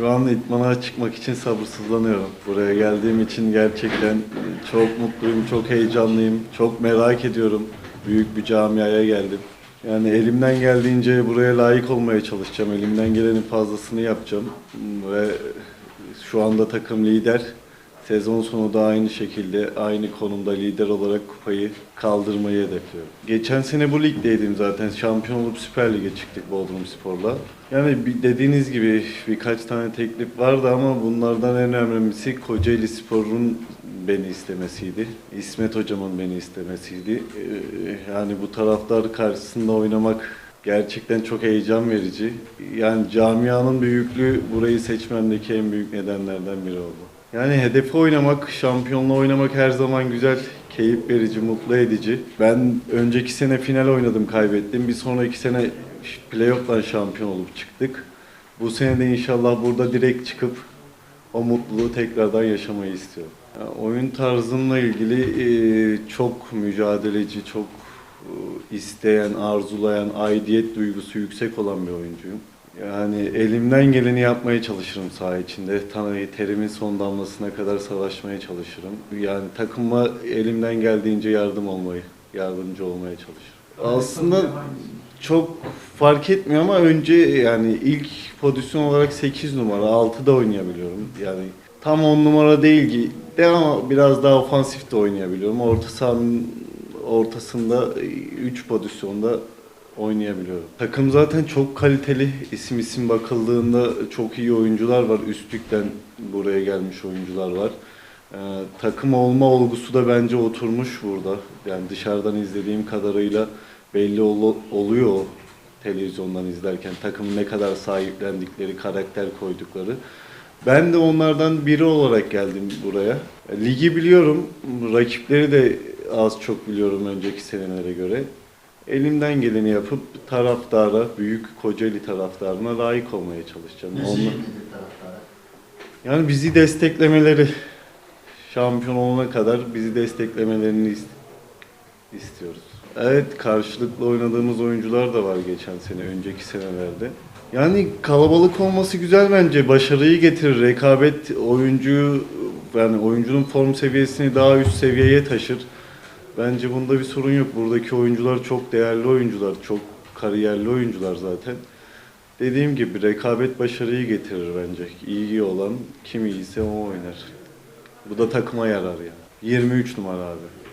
Şu an itmana çıkmak için sabırsızlanıyorum. Buraya geldiğim için gerçekten çok mutluyum, çok heyecanlıyım, çok merak ediyorum. Büyük bir camiaya geldim. Yani elimden geldiğince buraya layık olmaya çalışacağım. Elimden gelenin fazlasını yapacağım. Ve şu anda takım lider. Sezon sonu da aynı şekilde aynı konumda lider olarak kupayı kaldırmayı hedefliyorum. Geçen sene bu ligdeydim zaten. Şampiyon olup Süper Lig'e çıktık Bodrum Spor'la. Yani dediğiniz gibi birkaç tane teklif vardı ama bunlardan en önemlisi Kocaeli Spor'un beni istemesiydi. İsmet Hocam'ın beni istemesiydi. Ee, Yani bu taraftar karşısında oynamak gerçekten çok heyecan verici. Yani camianın büyüklüğü burayı seçmemdeki en büyük nedenlerden biri oldu. Yani hedefi oynamak, şampiyonla oynamak her zaman güzel, keyif verici, mutlu edici. Ben önceki sene final oynadım, kaybettim. Bir sonraki sene playoff'tan şampiyon olup çıktık. Bu sene de inşallah burada direkt çıkıp o mutluluğu tekrardan yaşamayı istiyorum. Yani oyun tarzımla ilgili e, çok mücadeleci, çok e, isteyen, arzulayan, aidiyet duygusu yüksek olan bir oyuncuyum. Yani elimden geleni yapmaya çalışırım saha içinde. Tanrı terimin son damlasına kadar savaşmaya çalışırım. Yani takıma elimden geldiğince yardım olmayı, yardımcı olmaya çalışırım. Aslında çok fark etmiyor ama önce yani ilk pozisyon olarak 8 numara, 6'da oynayabiliyorum. Yani tam 10 numara değil ki de ama biraz daha ofansif de oynayabiliyorum. Orta sahanın ortasında 3 pozisyonda oynayabiliyorum. Takım zaten çok kaliteli. İsim isim bakıldığında çok iyi oyuncular var. Üstlükten buraya gelmiş oyuncular var. Ee, takım olma olgusu da bence oturmuş burada. Yani dışarıdan izlediğim kadarıyla belli ol- oluyor televizyondan izlerken takımın ne kadar sahiplendikleri, karakter koydukları. Ben de onlardan biri olarak geldim buraya. Ligi biliyorum, rakipleri de az çok biliyorum önceki senelere göre. Elimden geleni yapıp taraftara, büyük Kocaeli taraftarına layık olmaya çalışacağım. Ne Onlar- taraftara? yani bizi desteklemeleri, şampiyon olana kadar bizi desteklemelerini is- istiyoruz. Evet karşılıklı oynadığımız oyuncular da var geçen sene, önceki senelerde. Yani kalabalık olması güzel bence. Başarıyı getirir. Rekabet oyuncuyu yani oyuncunun form seviyesini daha üst seviyeye taşır. Bence bunda bir sorun yok. Buradaki oyuncular çok değerli oyuncular, çok kariyerli oyuncular zaten. Dediğim gibi rekabet başarıyı getirir bence. İyi olan kim iyiyse o oynar. Bu da takıma yarar yani. 23 numara abi.